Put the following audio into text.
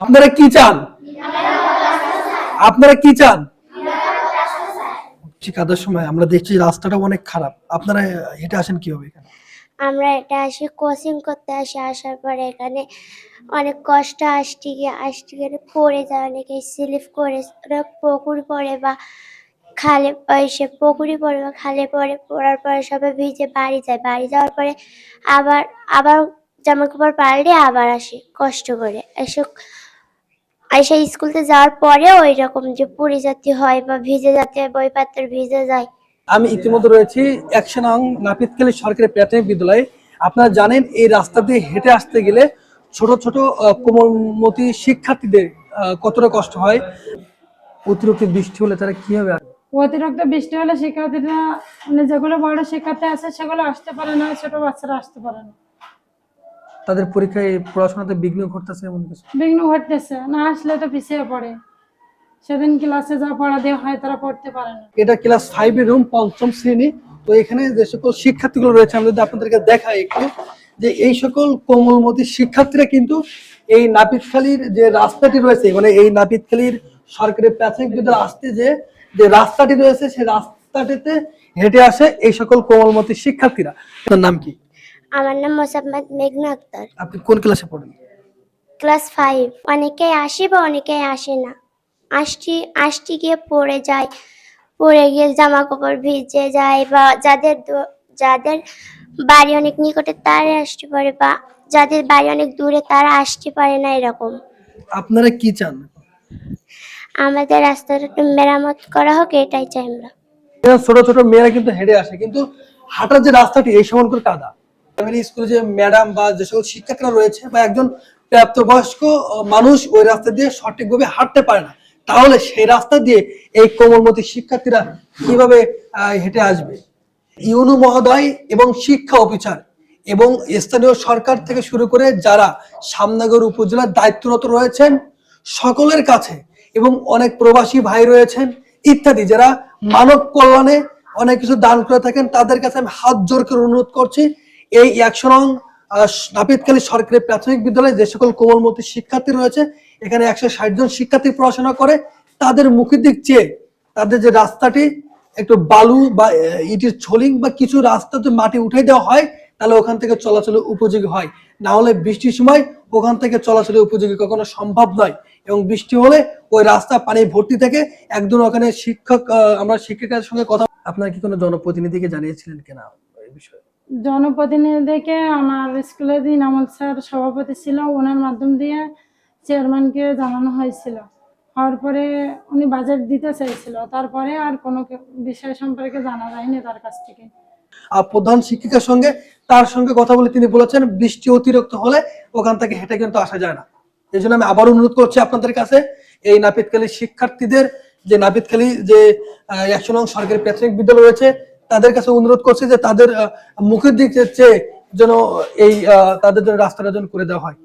আপনারা কি চান? আপনারা কি চান? শিক্ষাদের সময় আমরা দেখছি রাস্তাটা অনেক খারাপ। আপনারা হেঁটে আসেন কীভাবে এখানে? আমরা এটা আসি কোচিং করতে আসি, আসার পরে এখানে অনেক কষ্ট আসতে গিয়ে আসতে গিয়ে পড়ে যায়, অনেকে স্লিপ করে পুকুর পড়ে বা খালে এসে পুকুরি পড়ে বা খালে পড়ে, পড়ার পরে সবাই ভিজে বাড়ি যায়। বাড়ি যাওয়ার পরে আবার আবার জামা কাপড় পাল্টে আবার আসি, কষ্ট করে। এসে এসে স্কুলতে যাওয়ার পরেও ওই রকম যে পুরী জাতীয় হয় বা ভিজে জাতীয় বইপত্র ভিজে যায়। আমি ইতিমধ্যে রয়েছি একশো নং নাপিতখালী সরকারি প্রাথমিক বিদ্যালয়ে। আপনারা জানেন এই রাস্তা দিয়ে হেঁটে আসতে গেলে ছোট ছোট কোমলমতি শিক্ষার্থীদের কতটা কষ্ট হয়। অতিরিক্ত বৃষ্টি হলে তারা কীভাবে? অতিরিক্ত বৃষ্টি হলে শিক্ষার্থীরা মানে যেগুলো বড় শিক্ষার্থী আছে সেগুলো আসতে পারে না ছোট বাচ্চারা আসতে পারে না। তাদের পরীক্ষায় পড়াশোনাতে বিঘ্ন ঘটতেছে এমন কিছু? বিঘ্ন ঘটতেছে। না আসলে তো পিছিয়ে পড়ে। সেদিন ক্লাসে যা পড়া দেওয়া হয় তারা পড়তে পারে না। এটা ক্লাস ফাইভের রুম পঞ্চম শ্রেণি। তো এখানে যে সকল শিক্ষার্থীগুলো রয়েছে আমি যদি আপনাদেরকে দেখাই একটু যে এই সকল কোমলমতি শিক্ষার্থীরা কিন্তু এই নাপিতখালীর যে রাস্তাটি রয়েছে মানে এই নাপিতখালীর সরকারি প্রাথমিক বিদ্যালয় আসতে যে যে রাস্তাটি রয়েছে সেই রাস্তাটিতে হেঁটে আসে এই সকল কোমলমতি শিক্ষার্থীরা। তার নাম কি? আমার নাম মোসাম্মদ মেঘনা আক্তার। আপনি কোন ক্লাসে পড়েন? Class five. অনেকেই আসে বা অনেকেই আসে না। আসছি আসতে গিয়ে পড়ে যায় পড়ে গিয়ে জামা কাপড় ভিজে যায় বা যাদের যাদের বাড়ি অনেক নিকটে তারা আসতে পারে বা যাদের বাড়ি অনেক দূরে তারা আসতে পারে না এরকম। আপনারা কি চান? আমাদের রাস্তাটা একটু মেরামত করা হোক এটাই চাই আমরা। ছোট ছোট মেয়েরা কিন্তু হেঁটে আসে কিন্তু হাঁটার যে রাস্তাটি এই সমান করে কাদা। প্রাইমারি স্কুলে যে ম্যাডাম বা যে সকল শিক্ষকরা রয়েছে বা একজন প্রাপ্তবয়স্ক মানুষ ওই রাস্তা দিয়ে সঠিকভাবে হাঁটতে পারে না, তাহলে সেই রাস্তা দিয়ে এই কোমলমতি শিক্ষার্থীরা কীভাবে হেঁটে আসবে? ইউনু মহোদয় এবং শিক্ষা অফিসার এবং স্থানীয় সরকার থেকে শুরু করে যারা সামনগর উপজেলার দায়িত্বরত রয়েছেন, সকলের কাছে এবং অনেক প্রবাসী ভাই রয়েছেন, ইত্যাদি, যারা মানব কল্যাণে অনেক কিছু দান করে থাকেন, তাদের কাছে আমি হাত জোর করে অনুরোধ করছি এই একশো নং নাপিতখালী সরকারি প্রাথমিক বিদ্যালয়ে যে সকল কোমলমতি শিক্ষার্থী রয়েছে, এখানে একশো ষাট জন শিক্ষার্থী পড়াশোনা করে, তাদের মুখের দিক চেয়ে তাদের যে রাস্তাটি, একটু বালু বা ইটের ছলিং বা কিছু রাস্তাতে মাটি উঠে দেওয়া হয়, তাহলে ওখান থেকে চলাচলের উপযোগী হয়। না হলে বৃষ্টির সময় ওখান থেকে চলাচলের উপযোগী কখনো সম্ভব নয়। এবং বৃষ্টি হলে ওই রাস্তা পানি ভর্তি থেকে একদম ওখানে শিক্ষক আমরা শিক্ষকের সঙ্গে কথা আপনার কি কোনো জনপ্রতিনিধিকে জানিয়েছিলেন কিনা এই বিষয়ে? জনপ্রতিনিধিকে আমার স্কুলের দিন আমল স্যার সভাপতি ছিল, ওনার মাধ্যম দিয়ে চেয়ারম্যানকে জানানো হয়েছিল। হওয়ার পরে উনি বাজেট দিতে চাইছিল, তারপরে আর কোনো বিষয় সম্পর্কে জানা যায়নি তার কাছ থেকে। আর প্রধান শিক্ষিকার সঙ্গে, তার সঙ্গে কথা বলে তিনি বলেছেন, বৃষ্টি অতিরিক্ত হলে ওখান থেকে হেঁটে কিন্তু আসা যায় না। এই জন্য আমি আবার অনুরোধ করছি আপনাদের কাছে, এই নাপিতখালী শিক্ষার্থীদের, যে নাপিতখালী যে একশো নং সরকারি প্রাথমিক বিদ্যালয় রয়েছে তাদের কাছে অনুরোধ করছি যে তাদের মুখের দিক চেয়ে যেন এই তাদের জন্য রাস্তাটা যেন করে দেওয়া হয়।